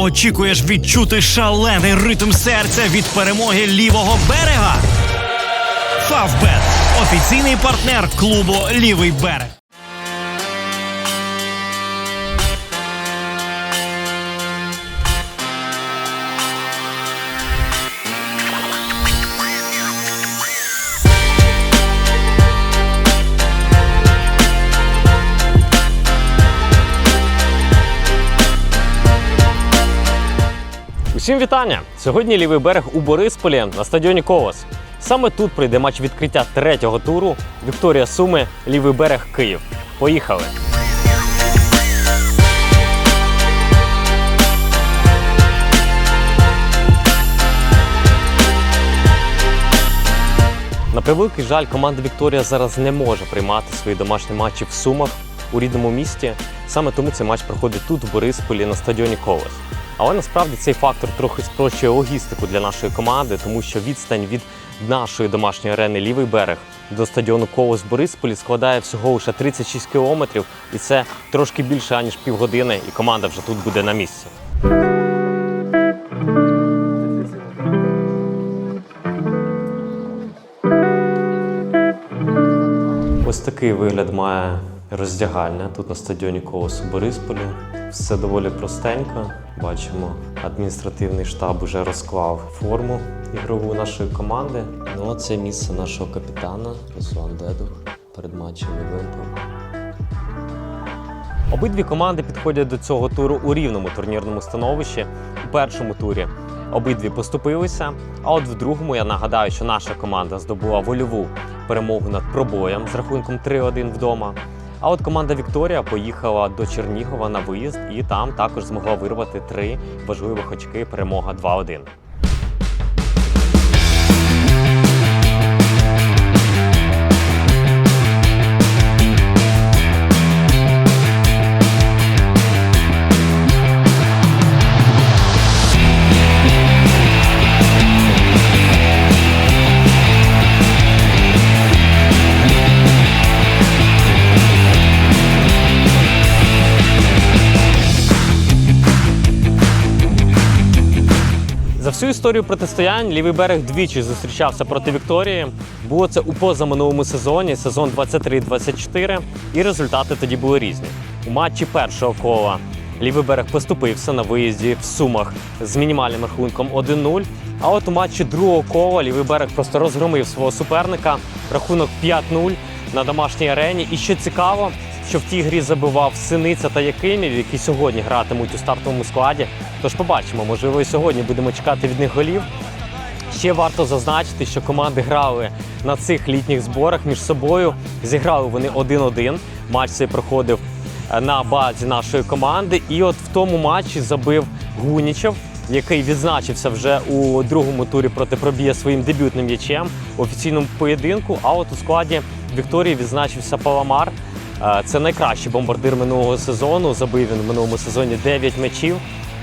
Очікуєш відчути шалений ритм серця від перемоги лівого берега? Фавбет офіційний партнер клубу Лівий берег. Усім вітання! Сьогодні лівий берег у Борисполі на стадіоні Колос. Саме тут прийде матч відкриття третього туру Вікторія Суми, лівий берег Київ. Поїхали! На превеликий жаль, команда Вікторія зараз не може приймати свої домашні матчі в Сумах у рідному місті. Саме тому цей матч проходить тут, в Борисполі, на стадіоні Колос. Але насправді цей фактор трохи спрощує логістику для нашої команди, тому що відстань від нашої домашньої арени Лівий берег до стадіону Колос Борисполі складає всього лише 36 кілометрів, і це трошки більше аніж півгодини, і команда вже тут буде на місці. Ось такий вигляд має роздягальня тут на стадіоні Колос у Борисполі. Все доволі простенько. Бачимо, адміністративний штаб уже розклав форму ігрову нашої команди. Ну, а це місце нашого капітана Руслан Дедух перед матчем Івенту. Обидві команди підходять до цього туру у рівному турнірному становищі. У першому турі обидві поступилися. А от в другому я нагадаю, що наша команда здобула вольову перемогу над пробоєм з рахунком 3-1 вдома. А от команда Вікторія поїхала до Чернігова на виїзд і там також змогла вирвати три важливих очки перемога 2-1. Всю історію протистоянь лівий берег двічі зустрічався проти Вікторії. Було це у позаминулому сезоні, сезон 23-24, і результати тоді були різні. У матчі першого кола лівий берег поступився на виїзді в Сумах з мінімальним рахунком 1-0. А от у матчі другого кола лівий берег просто розгромив свого суперника. Рахунок 5-0 на домашній арені. І що цікаво, що в тій грі забивав Синиця та Якимів, які сьогодні гратимуть у стартовому складі. Тож побачимо, можливо, і сьогодні будемо чекати від них голів. Ще варто зазначити, що команди грали на цих літніх зборах між собою. Зіграли вони 1-1. Матч цей проходив е, на базі нашої команди. І от в тому матчі забив Гунічев, який відзначився вже у другому турі проти пробія своїм дебютним м'ячем у офіційному поєдинку. А от у складі Вікторії відзначився Паламар. Е, Це найкращий бомбардир минулого сезону. Забив він в минулому сезоні 9 м'ячів.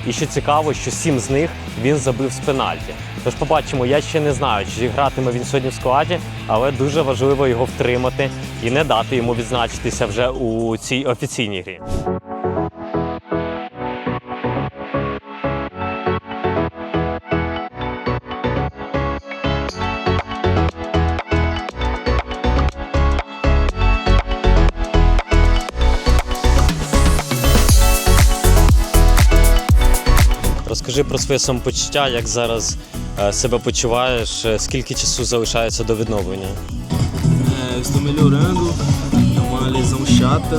І що цікаво, що сім з них він забив з пенальті. Тож побачимо, я ще не знаю, чи гратиме він сьогодні в складі, але дуже важливо його втримати і не дати йому відзначитися вже у цій офіційній грі. Про своє самопочуття, як зараз е, себе почуваєш, е, скільки часу залишається до відновлення. É, estou melhorando, é uma lesão chata,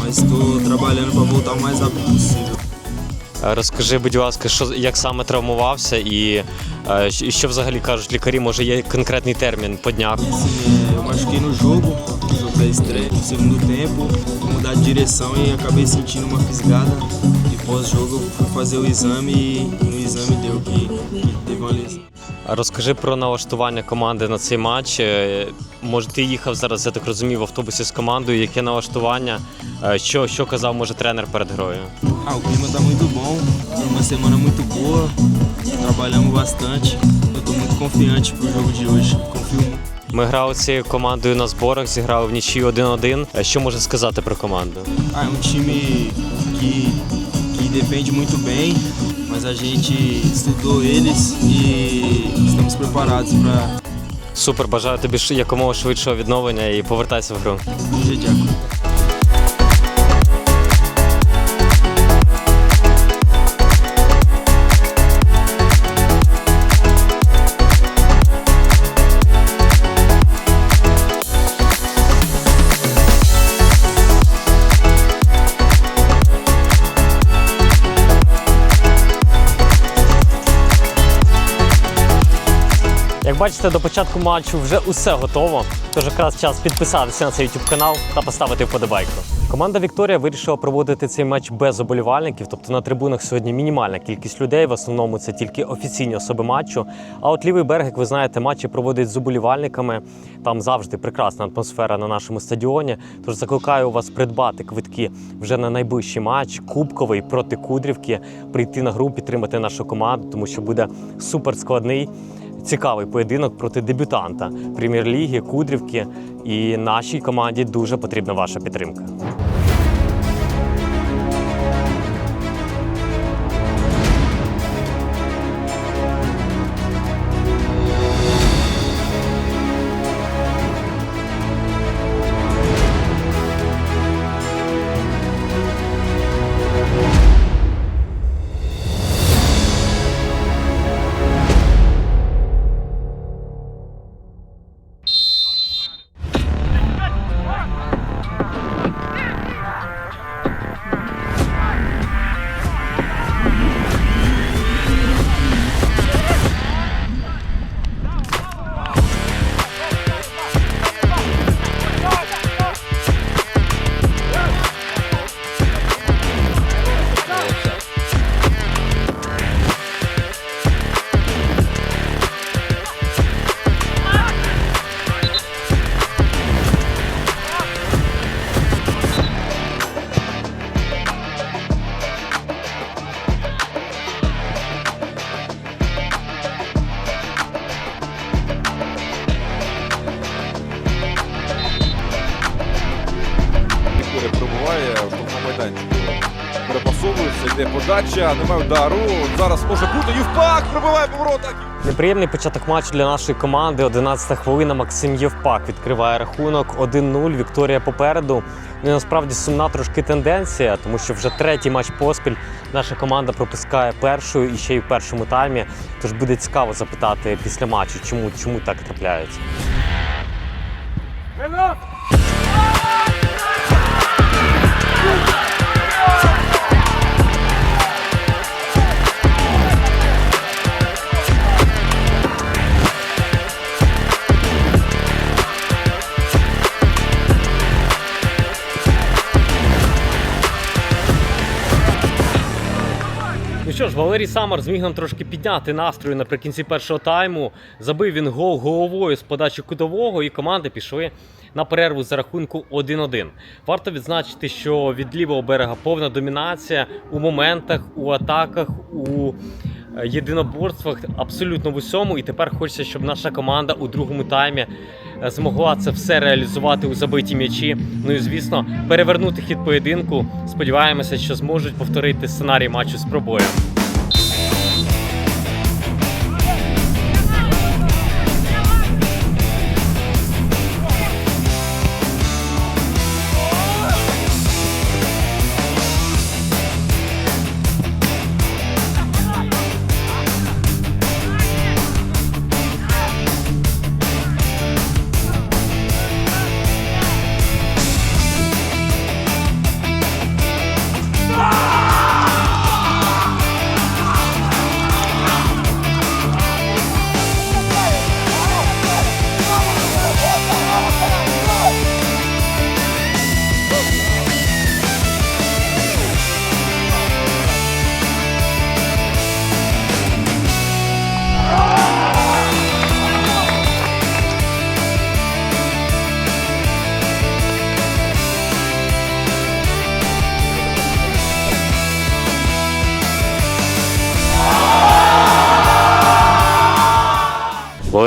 mas estou trabalhando para voltar o mais rápido possível. Е, Розкажи, будь ласка, що як саме травмувався, і е, і що взагалі кажуть лікарі, може є конкретний термін по днях. Assim, é, eu machuquei no jogo, no jogo da estreia, no segundo tempo, fui mudar de direção e acabei sentindo uma fisgada. Pós-jogo eu fui fazer o exame e no exame deu que, que teve uma lesão. Розкажи про налаштування команди на цей матч. Е, Може, ти їхав зараз, я так розумію, в автобусі з командою. Яке налаштування? Е, Що, що казав може тренер перед грою? Ah, o clima tá muito bom, uma semana muito boa, trabalhamos bastante. Eu tô muito confiante pro jogo de hoje, confio muito. Ми грали цією командою на зборах, зіграли в нічию 1-1. Е, Що може сказати про команду? Ah, é um time que, que defende muito bem, mas a gente estudou eles e estamos preparados para Супер, бажаю тобі якомога швидшого відновлення і повертайся в гру. Дуже дякую. Як бачите, до початку матчу вже усе готово. Тож якраз час підписатися на цей YouTube канал та поставити вподобайку. Команда Вікторія вирішила проводити цей матч без оболівальників, тобто на трибунах сьогодні мінімальна кількість людей. В основному це тільки офіційні особи матчу. А от лівий берег, як ви знаєте, матчі проводить з оболівальниками. Там завжди прекрасна атмосфера на нашому стадіоні. Тож закликаю вас придбати квитки вже на найближчий матч, кубковий проти Кудрівки, прийти на гру, підтримати нашу команду, тому що буде супер складний цікавий поєдинок проти дебютанта прем'єр-ліги, Кудрівки. І нашій команді дуже потрібна ваша підтримка. Перебуває в штрафному майданчику. Перепасовується, йде подача, немає удару. Зараз може бути. Ювпак пробиває повороток. Неприємний початок матчу для нашої команди. 11 хвилина. Максим Євпак відкриває рахунок 1-0. Вікторія попереду. Ну насправді сумна трошки тенденція, тому що вже третій матч поспіль наша команда пропускає першою і ще й в першому таймі. Тож буде цікаво запитати після матчу, чому, чому так трапляється. Ну що ж, Валерій Самар зміг нам трошки підняти настрою наприкінці першого тайму. Забив він гол головою з подачі кутового, і команди пішли на перерву за рахунку 1-1. Варто відзначити, що від лівого берега повна домінація у моментах, у атаках, у е, єдиноборствах, абсолютно в усьому. І тепер хочеться, щоб наша команда у другому таймі змогла це все реалізувати у забиті м'ячі. Ну і звісно, перевернути хід поєдинку. Сподіваємося, що зможуть повторити сценарій матчу з пробоєм.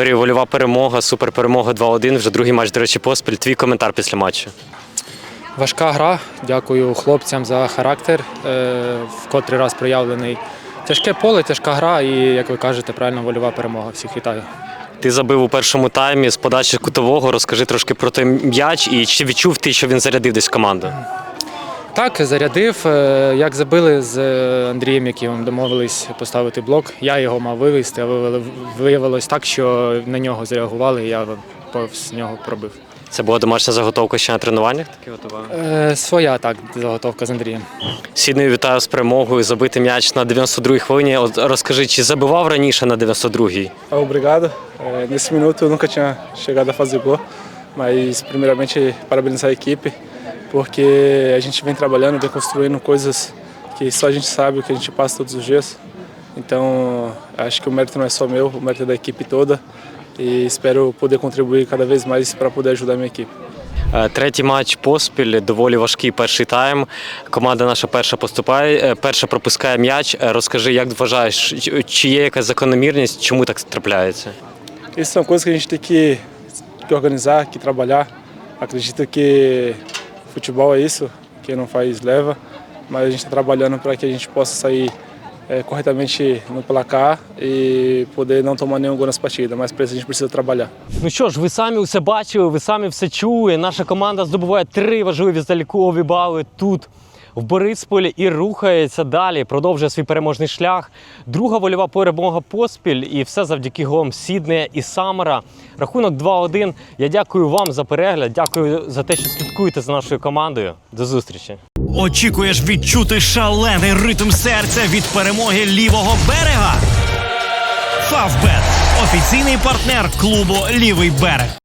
Валерій, вольова перемога, супер перемога 2-1. Вже другий матч, до речі, поспіль. Твій коментар після матчу. Важка гра. Дякую хлопцям за характер, е, в котрий раз проявлений. Тяжке поле, тяжка гра і, як ви кажете, правильно вольова перемога. Всіх вітаю. Ти забив у першому таймі з подачі кутового. Розкажи трошки про той м'яч і чи відчув ти, що він зарядив десь команду? Так, зарядив. Е, Як забили з е, Андрієм, яким домовились поставити блок, я його мав вивезти, а виявилось так, що на нього зреагували, і я повз нього пробив. Це була домашня заготовка ще на тренуваннях? Такі готували? Е, Своя так, заготовка з Андрієм. Сіднею вітаю з перемогою. Забити м'яч на 92-й хвилині. От розкажи, чи забивав раніше на 92-й? Obrigado. Nesse minuto nunca tinha chegado a fazer gol, mas primeiramente parabenizar a equipe, porque a gente vem trabalhando, vem construindo coisas que só a gente sabe o que a gente passa todos os dias. Então acho que o mérito não é só meu, o mérito é da equipe toda e espero poder contribuir cada vez mais para poder ajudar a minha equipe. Е, Третій матч поспіль, доволі важкий перший тайм. Команда наша перша поступає, е, перша пропускає м'яч. Е, Розкажи, як вважаєш, чи- чи є якась закономірність, чому так трапляється? Isso são coisas que a gente tem que, que organizar, que trabalhar. Acredito que futebol é isso, quem não faz leva, mas a gente está trabalhando para que a gente possa sair eh, corretamente no placar e poder não tomar nenhum gol nas partidas, mas para isso a gente precisa trabalhar. Ну що ж, ви самі все бачили, ви самі все чули. Наша команда здобуває три важливі залікові бали тут. В Борисполі і рухається далі, продовжує свій переможний шлях. Друга вольова перемога поспіль, і все завдяки голам Сіднея і Самера. Рахунок 2-1. Я дякую вам за перегляд. Дякую за те, що слідкуєте за нашою командою. До зустрічі. Очікуєш відчути шалений ритм серця від перемоги лівого берега? Фавбет офіційний партнер клубу Лівий берег.